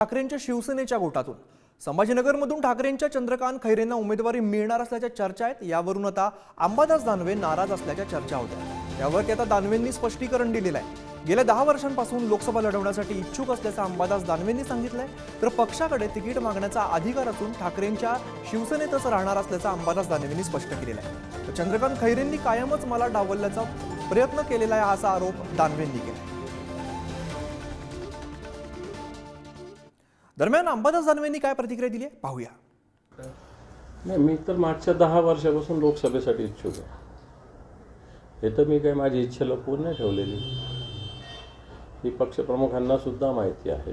ठाकरेंच्या शिवसेनेच्या गोटातून. संभाजीनगरमधून ठाकरेंच्या चंद्रकांत खैरेंना उमेदवारी मिळणार असल्याच्या चर्चा आहेत. यावरून आता अंबादास दानवे नाराज असल्याच्या चर्चा होत्या. यावर आता दानवेंनी स्पष्टीकरण दिलेलं आहे. गेल्या दहा वर्षांपासून लोकसभा लढवण्यासाठी इच्छुक असल्याचं अंबादास दानवेंनी सांगितलंय. तर पक्षाकडे तिकीट मागण्याचा अधिकार असून ठाकरेंच्या शिवसेनेतच राहणार असल्याचं अंबादास दानवेंनी स्पष्ट केलेलं आहे. तर चंद्रकांत खैरेंनी कायमच मला डावलल्याचा प्रयत्न केलेला आहे असा आरोप दानवेंनी केला. दरम्यान अंबादास दानवेंनी काय प्रतिक्रिया दिली आहे? पाहूया. नाही मी तर मागच्या दहा वर्षापासून लोकसभेसाठी इच्छुक आहे. हे तर मी काही माझी इच्छा लपवून नाही. ठेवलेली ही पक्षप्रमुखांना सुद्धा माहिती आहे.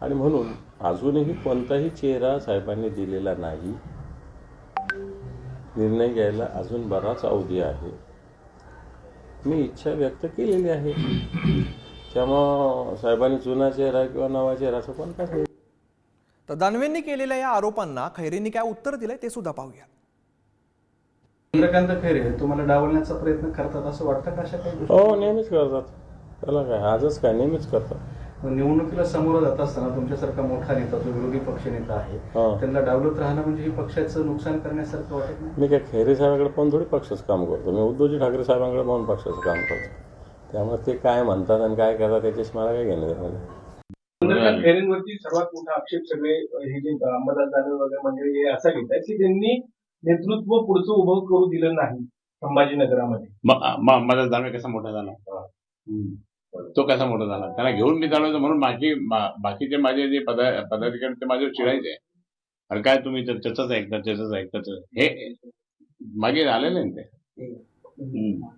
आणि म्हणून अजूनही कोणताही चेहरा साहेबांनी दिलेला नाही. निर्णय घ्यायला अजून बराच अवधी आहे. मी इच्छा व्यक्त केलेली आहे. त्यामुळं साहेबांनी जुना चेहरा किंवा नवा चेहरा असं पण काय तर दानवेंनी केलेल्या या आरोपांना खैरेंनी काय उत्तर दिलंय ते सुद्धा पाहूया. चंद्रकांत खैरे तुम्हाला डावलण्याचा प्रयत्न करतात असं वाटतं का अशा काही गोष्टी? हो नेहमीच करतात. त्याला काय आजच काय नेहमीच करतात. निवडणुकीला समोर जात असताना तुमच्यासारखा मोठा नेता जो विरोधी पक्षनेता आहे हा. त्यांना डावलत राहणं म्हणजे ही पक्षाचं नुकसान करण्यासारखं वाटत नाही? मी काय खैरे साहेबांकडे पाहून थोडी पक्षाचं काम करतो. मी उद्धवजी ठाकरे साहेबांकडे पाहून पक्षाचं काम करतो. त्यामुळे ते काय म्हणतात आणि काय करतात त्याच्याशी मला काय घेणं देणं सर्वात मोठा आक्षेप सगळे हे जे अंबादास दानवे वगैरे मंडळी हे असा घेतात की त्यांनी नेतृत्व पुढचं उभं करू दिलं नाही संभाजीनगरामध्ये. माझा दानवे कसा मोठा झाला. तो कसा मोठा झाला? त्याला घेऊन मी चालवतो म्हणून माझी बाकीचे माझे जे पदा पदाधिकारी ते माझ्यावर चिडायचे. अरे काय तुम्ही तर त्याच ऐकता त्याच ऐकताच हे मागे आलेले ते? हम्म.